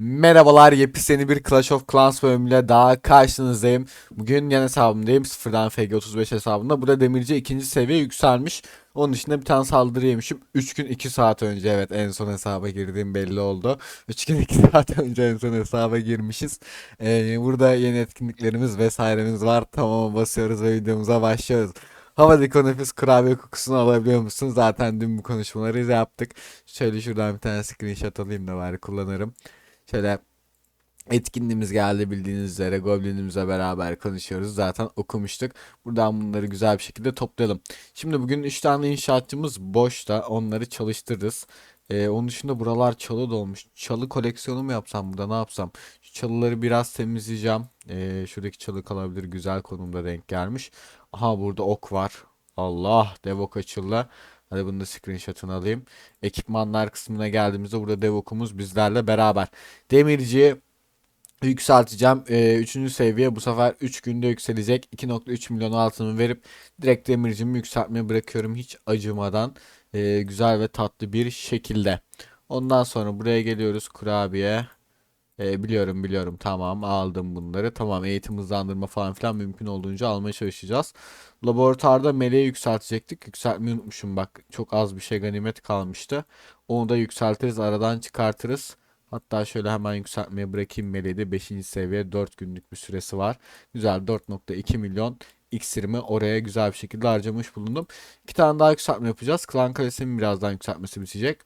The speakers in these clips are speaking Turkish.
Merhabalar, yepyeni bir Clash of Clans bölümüyle daha karşınızdayım. Bugün yan hesabımdayım, sıfırdan FG35 hesabında. Burada demirci ikinci seviye yükselmiş. Onun dışında bir tane saldırı yemişim. 3 gün 2 saat önce evet en son hesaba girdiğim belli oldu. 3 gün 2 saat önce en son hesaba girmişiz. Ee, burada yeni etkinliklerimiz vesairemiz var. Tamam basıyoruz ve videomuza başlıyoruz. O nefis kurabiye kokusunu alabiliyor musun? Zaten dün bu konuşmaları yaptık. Şöyle şuradan bir tane screenshot alayım da bari kullanırım. Şöyle etkinliğimiz geldi bildiğiniz üzere Goblin'imizle beraber konuşuyoruz. Zaten okumuştuk. Buradan bunları güzel bir şekilde toplayalım. Şimdi bugün 3 tane inşaatçımız boşta. Onları çalıştırırız. Ee, onun dışında buralar çalı dolmuş. Çalı koleksiyonu mu yapsam burada ne yapsam? Şu çalıları biraz temizleyeceğim. Ee, şuradaki çalı kalabilir. Güzel konumda denk gelmiş. Aha burada ok var. Allah dev ok açıldı. Hadi bunu da screenshot'ını alayım. Ekipmanlar kısmına geldiğimizde burada dev okumuz bizlerle beraber. Demirciyi yükselteceğim. Ee, üçüncü seviye bu sefer 3 günde yükselecek. 2.3 milyon altını verip direkt demircimi yükseltmeye bırakıyorum hiç acımadan. Ee, güzel ve tatlı bir şekilde. Ondan sonra buraya geliyoruz kurabiye. Ee, biliyorum biliyorum tamam aldım bunları. Tamam eğitim hızlandırma falan filan mümkün olduğunca almaya çalışacağız. Laboratuvarda meleği yükseltecektik. Yükseltmeyi unutmuşum bak. Çok az bir şey ganimet kalmıştı. Onu da yükseltiriz aradan çıkartırız. Hatta şöyle hemen yükseltmeye bırakayım meleği de 5. seviye 4 günlük bir süresi var. Güzel 4.2 milyon iksirimi oraya güzel bir şekilde harcamış bulundum. İki tane daha yükseltme yapacağız. Klan Kalesi'nin birazdan yükseltmesi bitecek.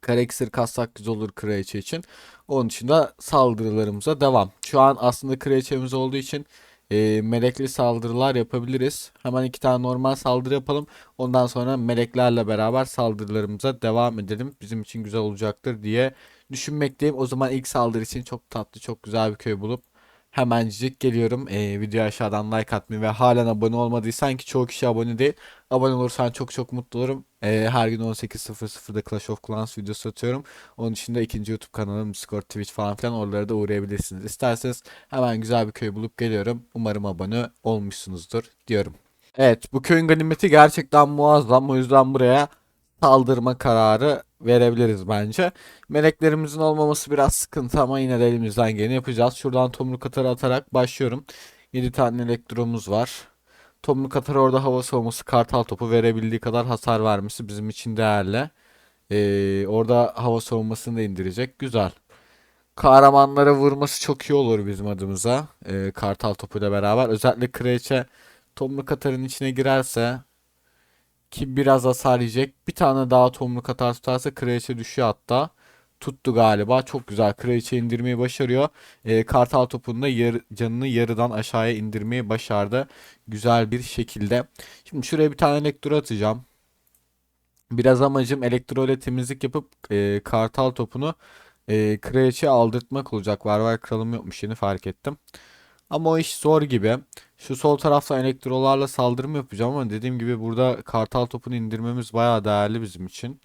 Kara iksir kassak güzel olur kraliçe için. Onun dışında saldırılarımıza devam. Şu an aslında kraliçemiz olduğu için e, melekli saldırılar yapabiliriz. Hemen iki tane normal saldırı yapalım. Ondan sonra meleklerle beraber saldırılarımıza devam edelim. Bizim için güzel olacaktır diye düşünmekteyim. O zaman ilk saldırı için çok tatlı, çok güzel bir köy bulup hemencik geliyorum. Ee, videoya aşağıdan like atmayı ve halen abone olmadıysan ki çoğu kişi abone değil. Abone olursan çok çok mutlu olurum. Ee, her gün 18.00'da Clash of Clans videosu atıyorum. Onun dışında ikinci YouTube kanalım Discord, Twitch falan filan oralara da uğrayabilirsiniz. İsterseniz hemen güzel bir köy bulup geliyorum. Umarım abone olmuşsunuzdur diyorum. Evet bu köyün ganimeti gerçekten muazzam. O yüzden buraya saldırma kararı verebiliriz bence. Meleklerimizin olmaması biraz sıkıntı ama yine de elimizden geleni yapacağız. Şuradan tomruk atarı atarak başlıyorum. 7 tane elektromuz var. Tomruk atarı orada hava savunması kartal topu verebildiği kadar hasar vermesi bizim için değerli. Ee, orada hava savunmasını da indirecek. Güzel. Kahramanlara vurması çok iyi olur bizim adımıza. Ee, kartal topuyla beraber. Özellikle Kraliçe tomruk atarın içine girerse ki biraz hasar yiyecek. Bir tane daha tomruk atar tutarsa kraliçe düşüyor hatta. Tuttu galiba. Çok güzel. Kraliçe indirmeyi başarıyor. Ee, kartal topunu da yar, canını yarıdan aşağıya indirmeyi başardı. Güzel bir şekilde. Şimdi şuraya bir tane elektro atacağım. Biraz amacım elektro ile temizlik yapıp e, kartal topunu e, kraliçeye aldırtmak olacak. Var var kralım yokmuş yeni fark ettim. Ama o iş zor gibi. Şu sol tarafta elektrolarla saldırım yapacağım ama dediğim gibi burada kartal topunu indirmemiz bayağı değerli bizim için.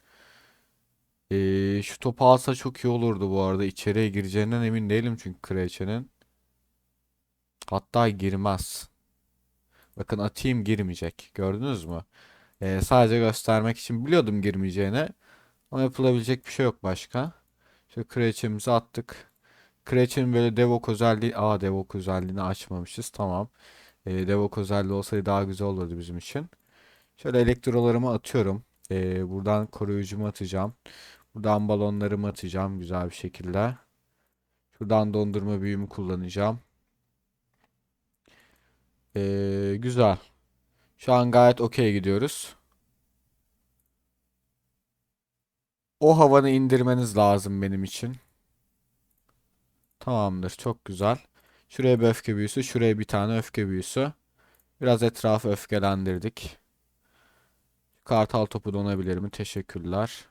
Ee, şu topu alsa çok iyi olurdu bu arada. İçeriye gireceğinden emin değilim çünkü kraliçenin. Hatta girmez. Bakın atayım girmeyecek. Gördünüz mü? Ee, sadece göstermek için biliyordum girmeyeceğini. Ama yapılabilecek bir şey yok başka. Şu kraliçemizi attık. Kraliçenin böyle Devok özelliği... Aa Devok özelliğini açmamışız. Tamam. Ee, Devok özelliği olsaydı daha güzel olurdu bizim için. Şöyle elektrolarımı atıyorum. Ee, buradan koruyucumu atacağım. Buradan balonlarımı atacağım güzel bir şekilde. Şuradan dondurma büyümü kullanacağım. Ee, güzel. Şu an gayet okey gidiyoruz. O havanı indirmeniz lazım benim için. Tamamdır. Çok güzel. Şuraya bir öfke büyüsü. Şuraya bir tane öfke büyüsü. Biraz etrafı öfkelendirdik. Kartal topu donabilir mi? Teşekkürler.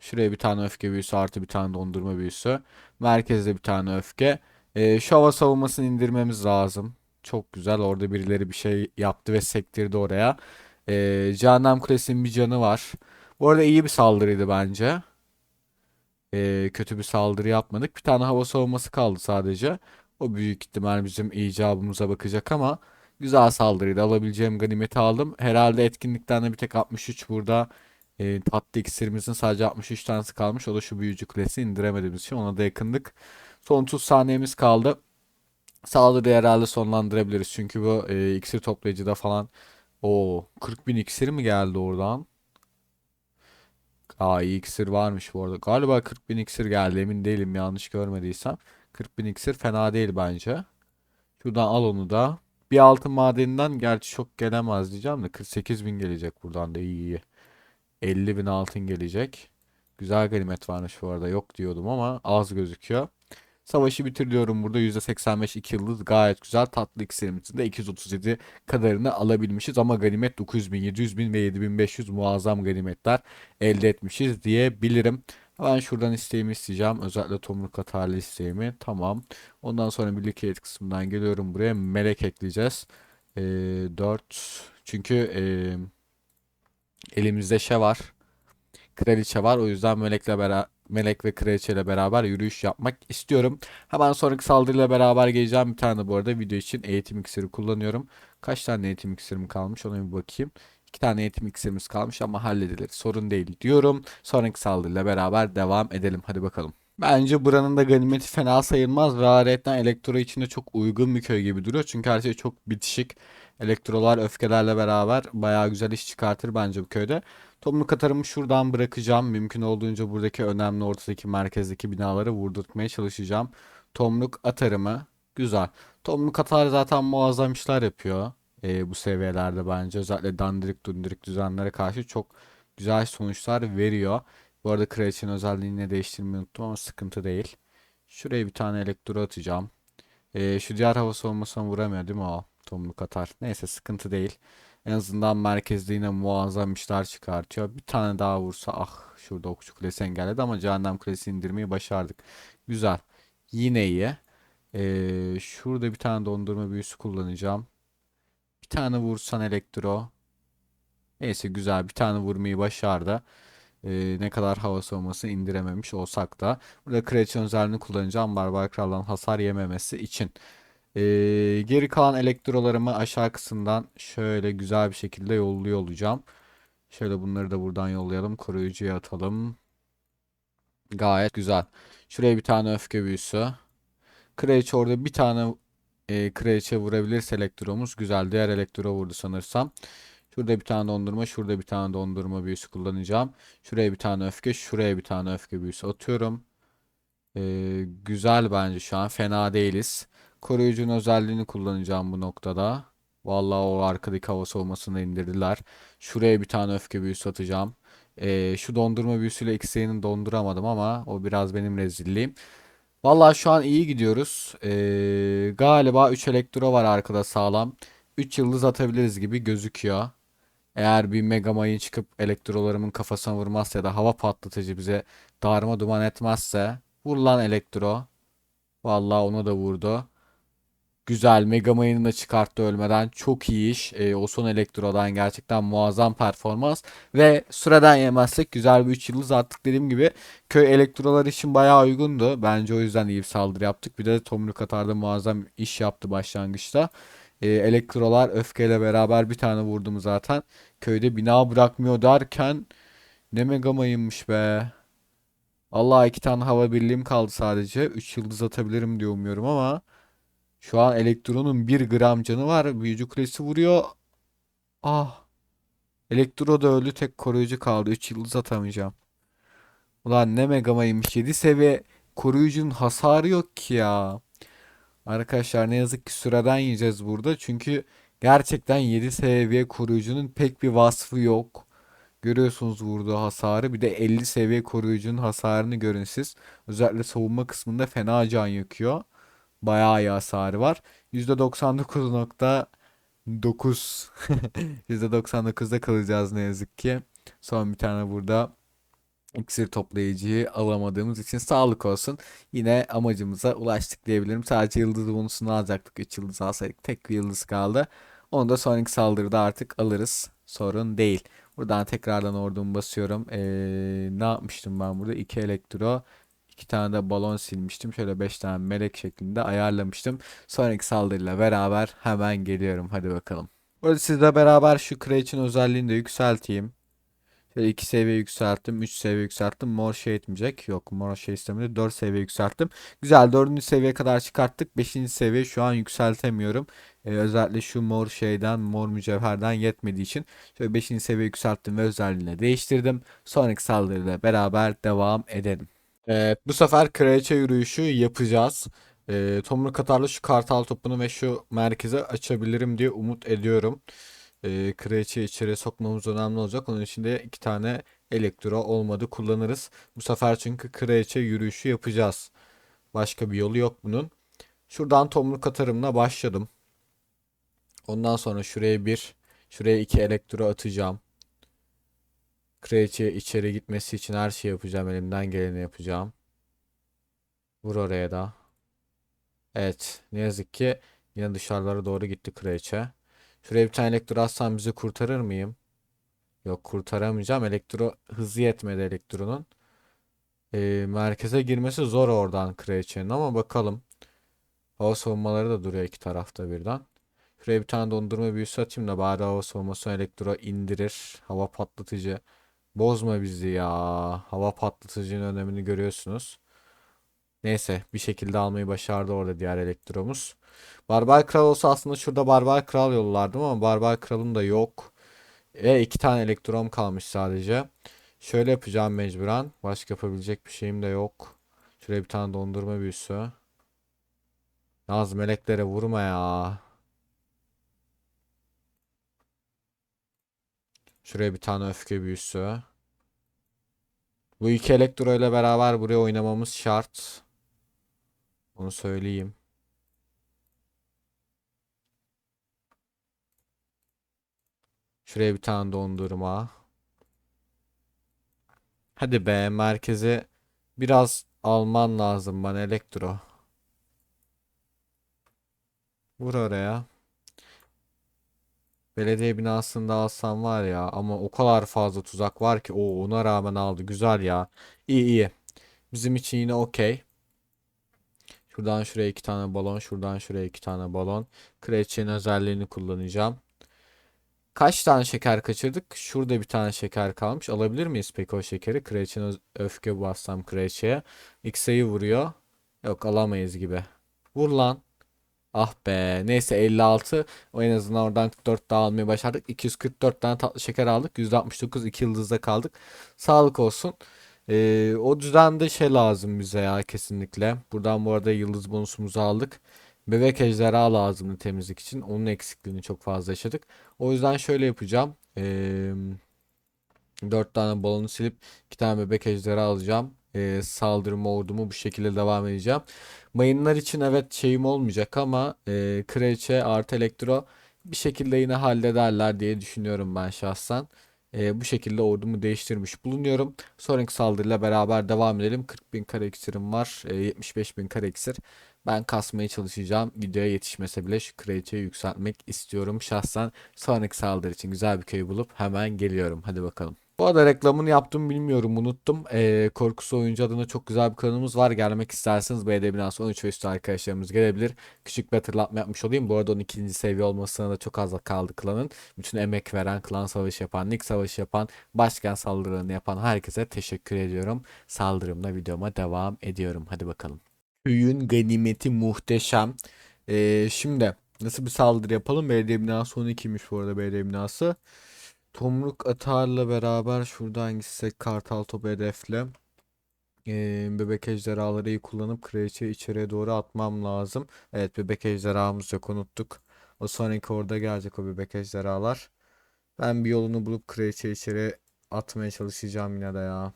Şuraya bir tane öfke büyüsü artı bir tane dondurma büyüsü. Merkezde bir tane öfke. Ee, şu hava savunmasını indirmemiz lazım. Çok güzel. Orada birileri bir şey yaptı ve sektirdi oraya. Ee, Cehennem Kulesi'nin bir canı var. Bu arada iyi bir saldırıydı bence. Ee, kötü bir saldırı yapmadık. Bir tane hava savunması kaldı sadece. O büyük ihtimal bizim icabımıza bakacak ama güzel saldırıydı. Alabileceğim ganimeti aldım. Herhalde etkinlikten de bir tek 63 burada E, tatlı iksirimizin sadece 63 tanesi kalmış. O da şu büyücü kulesi indiremediğimiz için ona da yakındık. Son 30 saniyemiz kaldı. Saldırıyı herhalde sonlandırabiliriz. Çünkü bu e, iksir toplayıcıda falan o 40 bin iksir mi geldi oradan? Aa iyi iksir varmış bu arada. Galiba 40 bin iksir geldi emin değilim yanlış görmediysem. 40 bin iksir fena değil bence. Şuradan al onu da. Bir altın madeninden gerçi çok gelemez diyeceğim de 48 bin gelecek buradan da iyi iyi. 50 bin altın gelecek. Güzel ganimet varmış bu arada yok diyordum ama az gözüküyor. Savaşı bitiriyorum burada %85 2 yıldız gayet güzel tatlı iksirimizin de 237 kadarını alabilmişiz ama ganimet 900 bin 700 bin ve 7500 muazzam ganimetler elde etmişiz diyebilirim. Ben şuradan isteğimi isteyeceğim. Özellikle tomruk atarlı isteğimi. Tamam. Ondan sonra birlik heyet kısmından geliyorum buraya. Melek ekleyeceğiz. Ee, 4. Çünkü e, elimizde şey var. Kraliçe var. O yüzden melekle beraber Melek ve Kraliçe ile beraber yürüyüş yapmak istiyorum. Hemen sonraki saldırıyla beraber geleceğim. Bir tane bu arada video için eğitim iksiri kullanıyorum. Kaç tane eğitim iksirim kalmış ona bir bakayım. İki tane eğitim iksirimiz kalmış ama halledilir. Sorun değil diyorum. Sonraki saldırıyla beraber devam edelim. Hadi bakalım. Bence buranın da ganimeti fena sayılmaz ve ayrıca elektro içinde çok uygun bir köy gibi duruyor. Çünkü her şey çok bitişik. Elektrolar öfkelerle beraber bayağı güzel iş çıkartır bence bu köyde. Tomruk atarımı şuradan bırakacağım. Mümkün olduğunca buradaki önemli ortadaki merkezdeki binaları vurdurtmaya çalışacağım. Tomruk atarımı güzel. Tomruk atar zaten muazzam işler yapıyor. Ee, bu seviyelerde bence özellikle dandirik dundirik düzenlere karşı çok güzel sonuçlar veriyor. Bu arada kraliçenin özelliğini değiştirmeyi unuttum ama sıkıntı değil. Şuraya bir tane elektro atacağım. Ee, şu diğer hava savunmasına vuramıyor değil mi o? Tomruk atar. Neyse sıkıntı değil. En azından merkezde yine muazzam işler çıkartıyor. Bir tane daha vursa ah şurada okçu kulesi engelledi ama cehennem kulesi indirmeyi başardık. Güzel. Yine iyi. Ee, şurada bir tane dondurma büyüsü kullanacağım. Bir tane vursan elektro. Neyse güzel bir tane vurmayı başardı. Ee, ne kadar hava savunmasını indirememiş olsak da. Burada kraliçe özelliğini kullanacağım. Barbar kraldan hasar yememesi için. Ee, geri kalan elektrolarımı aşağı kısımdan şöyle güzel bir şekilde yolluyor olacağım. Şöyle bunları da buradan yollayalım. Koruyucuya atalım. Gayet güzel. Şuraya bir tane öfke büyüsü. Kraliçe orada bir tane e, kraliçe vurabilirse elektromuz güzel. Diğer elektro vurdu sanırsam. Şurada bir tane dondurma, şurada bir tane dondurma büyüsü kullanacağım. Şuraya bir tane öfke, şuraya bir tane öfke büyüsü atıyorum. Ee, güzel bence şu an. Fena değiliz. Koruyucunun özelliğini kullanacağım bu noktada. Vallahi o arkadaki hava soğumasını indirdiler. Şuraya bir tane öfke büyüsü atacağım. Ee, şu dondurma büyüsüyle X'ini donduramadım ama o biraz benim rezilliğim. Vallahi şu an iyi gidiyoruz. Ee, galiba 3 elektro var arkada sağlam. 3 yıldız atabiliriz gibi gözüküyor. Eğer bir Mega Mayın çıkıp elektrolarımın kafasına vurmazsa ya da hava patlatıcı bize darma duman etmezse vur lan elektro. Vallahi ona da vurdu. Güzel. Mega Mayın'ı da çıkarttı ölmeden. Çok iyi iş. E, o son Elektro'dan gerçekten muazzam performans. Ve süreden yemezsek güzel bir 3 yıldız attık dediğim gibi. Köy Elektrolar için bayağı uygundu. Bence o yüzden iyi bir saldırı yaptık. Bir de Tomruk Atar'da muazzam iş yaptı başlangıçta. E, elektrolar öfkeyle beraber bir tane vurdum zaten. Köyde bina bırakmıyor derken ne Mega Mayın'mış be. Allah iki tane hava birliğim kaldı sadece. 3 yıldız atabilirim diye umuyorum ama şu an elektronun 1 gram canı var. Büyücü kulesi vuruyor. Ah. Elektro da öldü. Tek koruyucu kaldı. 3 yıldız atamayacağım. Ulan ne megamaymış. 7 seviye koruyucunun hasarı yok ki ya. Arkadaşlar ne yazık ki süreden yiyeceğiz burada. Çünkü gerçekten 7 seviye koruyucunun pek bir vasfı yok. Görüyorsunuz vurduğu hasarı. Bir de 50 seviye koruyucunun hasarını görün siz. Özellikle savunma kısmında fena can yakıyor. Bayağı iyi hasarı var. %99.9 %99'da kalacağız ne yazık ki. Son bir tane burada iksir toplayıcıyı alamadığımız için sağlık olsun. Yine amacımıza ulaştık diyebilirim. Sadece yıldız bonusunu alacaktık. 3 yıldız alsaydık tek bir yıldız kaldı. Onu da sonraki saldırıda artık alırız. Sorun değil. Buradan tekrardan ordumu basıyorum. Ee, ne yapmıştım ben burada? 2 elektro, İki tane de balon silmiştim. Şöyle beş tane melek şeklinde ayarlamıştım. Sonraki saldırıyla beraber hemen geliyorum. Hadi bakalım. Burada sizle beraber şu Creation özelliğini de yükselteyim. Şöyle 2 seviye yükselttim. 3 seviye yükselttim. Mor şey etmeyecek. Yok mor şey istemedi. 4 seviye yükselttim. Güzel 4. seviyeye kadar çıkarttık. 5. seviye şu an yükseltemiyorum. Ee, özellikle şu mor şeyden mor mücevherden yetmediği için şöyle 5. seviye yükselttim ve özelliğini değiştirdim. Sonraki saldırıda beraber devam edelim. Evet, bu sefer kraliçe yürüyüşü yapacağız. Ee, tomruk atarlı şu kartal topunu ve şu merkeze açabilirim diye umut ediyorum. Ee, kraliçeyi içeri sokmamız önemli olacak. Onun için de iki tane elektro olmadı kullanırız. Bu sefer çünkü kraliçe yürüyüşü yapacağız. Başka bir yolu yok bunun. Şuradan tomruk atarımla başladım. Ondan sonra şuraya bir, şuraya iki elektro atacağım. Kraliçe içeri gitmesi için her şeyi yapacağım. Elimden geleni yapacağım. Vur oraya da. Evet. Ne yazık ki yine dışarılara doğru gitti kraliçe. Şuraya bir tane elektro atsam bizi kurtarır mıyım? Yok kurtaramayacağım. Elektro hızı yetmedi elektronun. Ee, merkeze girmesi zor oradan kraliçenin ama bakalım. Hava savunmaları da duruyor iki tarafta birden. Şuraya bir tane dondurma büyüsü atayım da bari hava savunmasını elektro indirir. Hava patlatıcı. Bozma bizi ya. Hava patlatıcının önemini görüyorsunuz. Neyse bir şekilde almayı başardı orada diğer elektromuz. Barbar Kral olsa aslında şurada Barbar Kral yollardım ama Barbar Kral'ım da yok. E iki tane elektrom kalmış sadece. Şöyle yapacağım mecburen. Başka yapabilecek bir şeyim de yok. Şuraya bir tane dondurma büyüsü. Yalnız meleklere vurma ya. Şuraya bir tane öfke büyüsü. Bu iki elektro ile beraber buraya oynamamız şart. Onu söyleyeyim. Şuraya bir tane dondurma. Hadi be merkeze biraz alman lazım bana elektro. Vur oraya. Belediye binasında alsam var ya ama o kadar fazla tuzak var ki o ona rağmen aldı. Güzel ya. İyi iyi. Bizim için yine okey. Şuradan şuraya iki tane balon, şuradan şuraya iki tane balon. Kraliçenin özelliğini kullanacağım. Kaç tane şeker kaçırdık? Şurada bir tane şeker kalmış. Alabilir miyiz peki o şekeri? Kraliçenin öfke bassam kraliçeye. X'e'yi vuruyor. Yok alamayız gibi. Vur lan. Ah be. Neyse 56. O en azından oradan 44 daha almayı başardık. 244 tane tatlı şeker aldık. %69 2 yıldızda kaldık. Sağlık olsun. Ee, o düzende şey lazım bize ya kesinlikle. Buradan bu arada yıldız bonusumuzu aldık. Bebek ejderha lazımdı temizlik için. Onun eksikliğini çok fazla yaşadık. O yüzden şöyle yapacağım. Ee, 4 tane balonu silip 2 tane bebek ejderha alacağım. Ee, saldırma ordumu bu şekilde devam edeceğim. Mayınlar için evet şeyim olmayacak ama e, kraliçe artı elektro bir şekilde yine hallederler diye düşünüyorum ben şahsen. E, bu şekilde ordumu değiştirmiş bulunuyorum. Sonraki saldırıyla beraber devam edelim. 40 bin kare iksirim var. E, 75 bin kare iksir. Ben kasmaya çalışacağım. Videoya yetişmese bile şu kraliçeyi yükseltmek istiyorum şahsen. Sonraki saldırı için güzel bir köy bulup hemen geliyorum. Hadi bakalım. Bu arada reklamını yaptım bilmiyorum unuttum. Ee, Korkusu Oyuncu adına çok güzel bir kanalımız var. Gelmek isterseniz BD Binası 13 ve üstü arkadaşlarımız gelebilir. Küçük bir hatırlatma yapmış olayım. Bu arada 12. seviye olmasına da çok az kaldı klanın. Bütün emek veren, klan savaşı yapan, nick savaşı yapan, başkan saldırılarını yapan herkese teşekkür ediyorum. Saldırımla videoma devam ediyorum. Hadi bakalım. Köyün ganimeti muhteşem. Ee, şimdi nasıl bir saldırı yapalım? Belediye binası 12'ymiş bu arada belediye binası. Tomruk atarla beraber şuradan gitsek kartal topu hedefle. Ee, bebek ejderhaları kullanıp kraliçeyi içeriye doğru atmam lazım. Evet bebek ejderhamız yok unuttuk. O sonraki orada gelecek o bebek ejderhalar. Ben bir yolunu bulup kraliçeyi içeri atmaya çalışacağım yine de ya.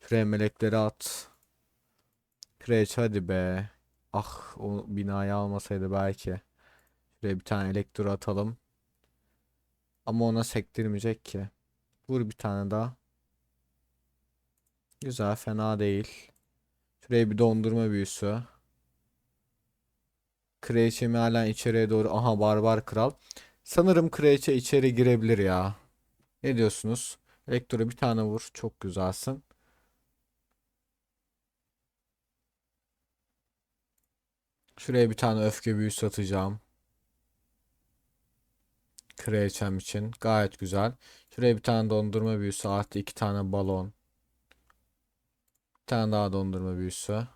Şuraya melekleri at. Kraliçe hadi be. Ah o binayı almasaydı belki. Şuraya bir tane elektro atalım. Ama ona sektirmeyecek ki. Vur bir tane daha. Güzel fena değil. Şuraya bir dondurma büyüsü. Kraliçemi hala içeriye doğru. Aha barbar kral. Sanırım kraliçe içeri girebilir ya. Ne diyorsunuz? Elektro bir tane vur. Çok güzelsin. Şuraya bir tane öfke büyüsü atacağım. Kraliçem için gayet güzel. Şuraya bir tane dondurma büyüsü artı iki tane balon. Bir tane daha dondurma büyüsü.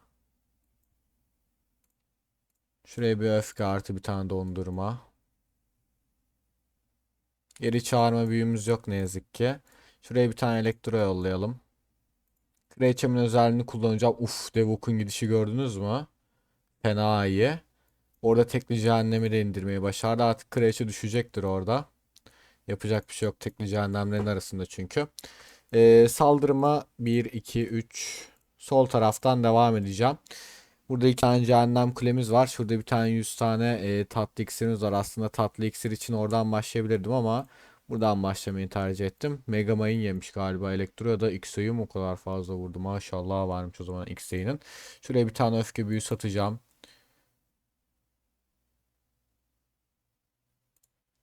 Şuraya bir öfke artı bir tane dondurma. Geri çağırma büyüğümüz yok ne yazık ki. Şuraya bir tane elektro yollayalım. Kraliçemin özelliğini kullanacağım. Uf Devok'un gidişi gördünüz mü? Fena iyi. Orada tekli cehennemi de indirmeyi başardı. Artık kraliçe düşecektir orada. Yapacak bir şey yok tekli cehennemlerin arasında çünkü. Ee, saldırıma 1, 2, 3 sol taraftan devam edeceğim. Burada iki tane cehennem kulemiz var. Şurada bir tane 100 tane e, tatlı iksirimiz var. Aslında tatlı iksir için oradan başlayabilirdim ama buradan başlamayı tercih ettim. Mega Mayın yemiş galiba Elektro'ya da X'e o kadar fazla vurdu. Maşallah varmış o zaman X'e'nin. Şuraya bir tane öfke büyü satacağım.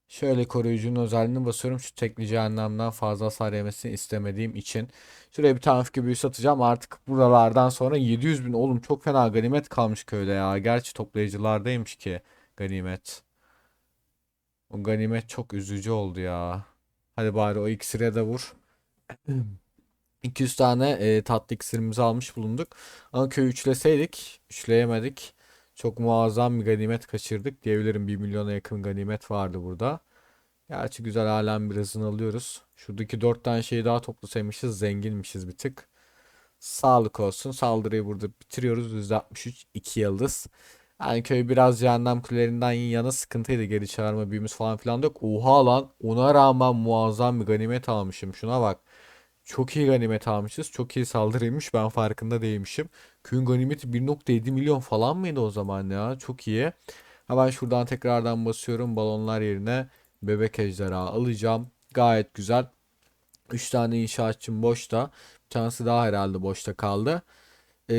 Şöyle koruyucunun özelliğini basıyorum. Şu tekli cehennemden fazla hasar yemesini istemediğim için. Şuraya bir tane öfke büyüsü atacağım. Artık buralardan sonra 700 bin. Oğlum çok fena ganimet kalmış köyde ya. Gerçi toplayıcılardaymış ki ganimet. O ganimet çok üzücü oldu ya. Hadi bari o iksire de vur. 200 tane e, tatlı iksirimizi almış bulunduk. Ama köyü üçleseydik, üçleyemedik. Çok muazzam bir ganimet kaçırdık diyebilirim. 1 milyona yakın ganimet vardı burada. Gerçi güzel halen birazını alıyoruz. Şuradaki 4 tane şeyi daha toplasaymışız. Zenginmişiz bir tık. Sağlık olsun. Saldırıyı burada bitiriyoruz. %63 2 yıldız. Yani köy biraz cehennem kulelerinden yana sıkıntıydı. Geri çağırma büyümüz falan filan yok. Oha lan. Ona rağmen muazzam bir ganimet almışım. Şuna bak. Çok iyi ganimet almışız. Çok iyi saldırıymış. Ben farkında değilmişim. Köyün ganimeti 1.7 milyon falan mıydı o zaman ya? Çok iyi. Hemen şuradan tekrardan basıyorum. Balonlar yerine bebek ejderha alacağım. Gayet güzel. 3 tane inşaatçım boşta. Bir tanesi daha herhalde boşta kaldı. Ee,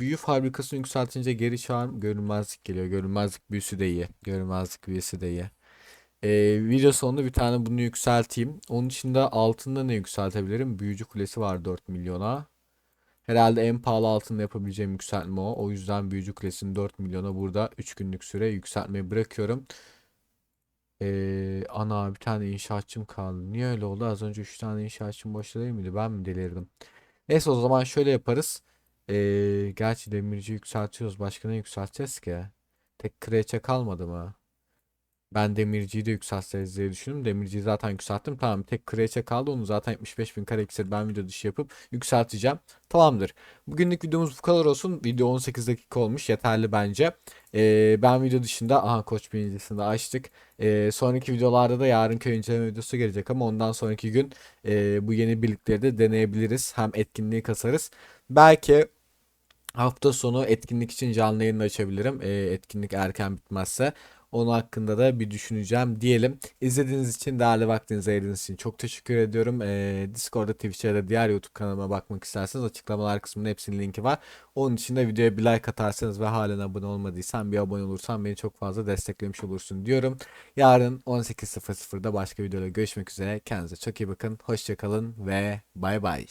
büyü fabrikasını yükseltince geri çağır görünmezlik geliyor. Görünmezlik büyüsü de iyi. Görünmezlik büyüsü de iyi. Ee, video sonunda bir tane bunu yükselteyim. Onun dışında altında ne yükseltebilirim? Büyücü kulesi var 4 milyona. Herhalde en pahalı altında yapabileceğim yükseltme o. O yüzden büyücü kulesini 4 milyona burada 3 günlük süre yükseltmeyi bırakıyorum. Ee, ana bir tane inşaatçım kaldı. Niye öyle oldu? Az önce 3 tane inşaatçım boşta değil? Ben mi delirdim? Neyse o zaman şöyle yaparız. Ee, gerçi demirci yükseltiyoruz. Başka ne yükselteceğiz ki? Tek kraliçe kalmadı mı? Ben demirciyi de yükseltseniz diye düşündüm. Demirciyi zaten yükselttim. Tamam tek kraliçe kaldı. Onu zaten 75 bin kare iksir ben video dışı yapıp yükselteceğim. Tamamdır. Bugünlük videomuz bu kadar olsun. Video 18 dakika olmuş. Yeterli bence. Ee, ben video dışında aha koç birincisini de açtık. Ee, sonraki videolarda da yarın köy inceleme videosu gelecek ama ondan sonraki gün e, bu yeni birlikleri de deneyebiliriz. Hem etkinliği kasarız. Belki hafta sonu etkinlik için canlı yayın da açabilirim. Ee, etkinlik erken bitmezse. Onun hakkında da bir düşüneceğim diyelim. İzlediğiniz için, değerli vaktinizi ayırdığınız için çok teşekkür ediyorum. Ee, Discord'da, Twitch'te ya diğer YouTube kanalıma bakmak isterseniz açıklamalar kısmında hepsinin linki var. Onun için de videoya bir like atarsanız ve halen abone olmadıysan bir abone olursan beni çok fazla desteklemiş olursun diyorum. Yarın 18.00'da başka videoda görüşmek üzere. Kendinize çok iyi bakın. Hoşçakalın ve bay bay.